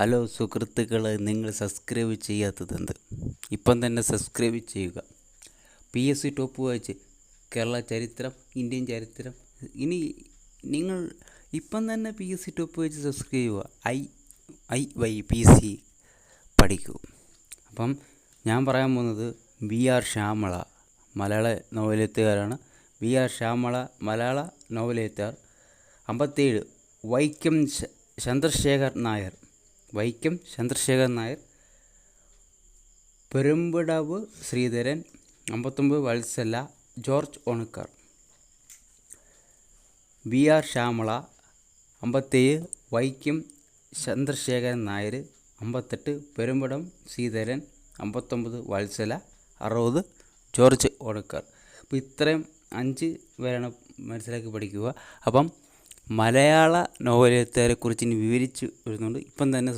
Hello സുഹൃത്തുക്കളെ നിങ്ങൾ subscribe ചെയ്യാത്തതെന്ത്? ഇപ്പം തന്നെ സബ്സ്ക്രൈബ് ചെയ്യുക. പി എസ് സി ടോപ്പ് വായിച്ച് കേരള ചരിത്രം ഇന്ത്യൻ ചരിത്രം. ഇനി നിങ്ങൾ ഇപ്പം തന്നെ പി എസ് സി ടോപ്പ് വായിച്ച് സബ്സ്ക്രൈബ് ചെയ്യുക. I I Y P C പഠിക്കൂ. അപ്പം ഞാൻ പറയാൻ പോകുന്നത് വി ആർ ശ്യാമള മലയാള നോവലെഴുത്തുകാരാണ്. വി ആർ ശ്യാമള മലയാള നോവലെഴുത്തുകാർ. അമ്പത്തേഴ് വൈക്കം ചന്ദ്രശേഖർ നായർ. വൈക്കം ചന്ദ്രശേഖരൻ നായർ പെരുമ്പടവ് ശ്രീധരൻ അമ്പത്തൊമ്പത് Vatsala George Onakkoor. V R Shyamala അമ്പത്തേഴ് വൈക്കം ചന്ദ്രശേഖരൻ നായർ അമ്പത്തെട്ട് പെരുമ്പടം ശ്രീധരൻ അമ്പത്തൊമ്പത് വത്സല അറുപത് ജോർജ് ഓണക്കർ. അപ്പോൾ ഇത്രയും അഞ്ച് പേരാണ് മനസ്സിലാക്കി പഠിക്കുക. അപ്പം മലയാള നോവലെഴുത്തുകാരെ കുറിച്ച് ഇനി വിവരിച്ച് വരുന്നുണ്ട്. ഇപ്പം തന്നെ